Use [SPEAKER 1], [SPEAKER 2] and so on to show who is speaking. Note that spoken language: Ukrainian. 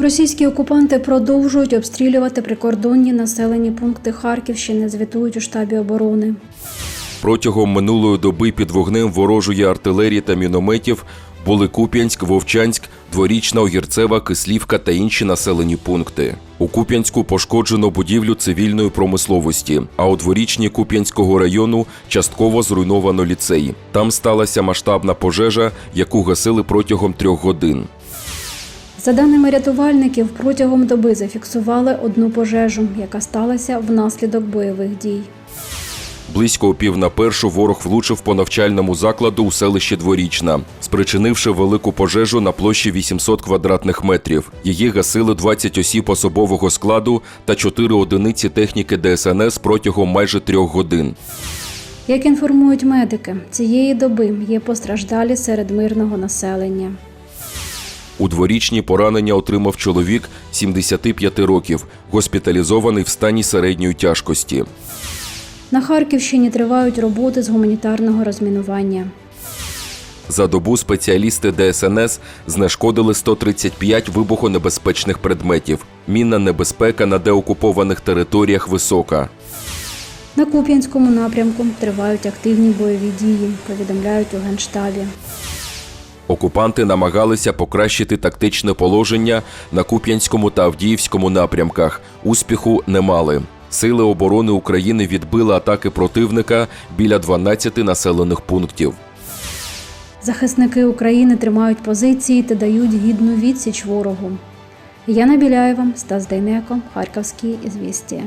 [SPEAKER 1] Російські окупанти продовжують обстрілювати прикордонні населені пункти Харківщини, звітують у штабі оборони.
[SPEAKER 2] Протягом минулої доби під вогнем ворожої артилерії та мінометів були Куп'янськ, Вовчанськ, Дворічна, Огірцева, Кислівка та інші населені пункти. У Куп'янську пошкоджено будівлю цивільної промисловості, а у дворічній Куп'янського району частково зруйновано ліцей. Там сталася масштабна пожежа, яку гасили протягом трьох годин.
[SPEAKER 1] За даними рятувальників, протягом доби зафіксували одну пожежу, яка сталася внаслідок бойових дій.
[SPEAKER 2] Близько о пів на першу ворог влучив по навчальному закладу у селищі Дворічна, спричинивши велику пожежу на площі 800 квадратних метрів. Її гасили 20 осіб особового складу та 4 одиниці техніки ДСНС протягом майже трьох годин.
[SPEAKER 1] Як інформують медики, цієї доби є постраждалі серед мирного населення.
[SPEAKER 2] У дворічні поранення отримав чоловік 75 років, госпіталізований в стані середньої тяжкості.
[SPEAKER 1] На Харківщині тривають роботи з гуманітарного розмінування.
[SPEAKER 2] За добу спеціалісти ДСНС знешкодили 135 вибухонебезпечних предметів. Мінна небезпека на деокупованих територіях висока.
[SPEAKER 1] На Куп'янському напрямку тривають активні бойові дії, повідомляють у Генштабі.
[SPEAKER 2] Окупанти намагалися покращити тактичне положення на Куп'янському та Авдіївському напрямках. Успіху не мали. Сили оборони України відбили атаки противника біля 12 населених пунктів.
[SPEAKER 1] Захисники України тримають позиції та дають гідну відсіч ворогу. Яна Біляєва, Стас Дейнеко, Харківські ізвістія.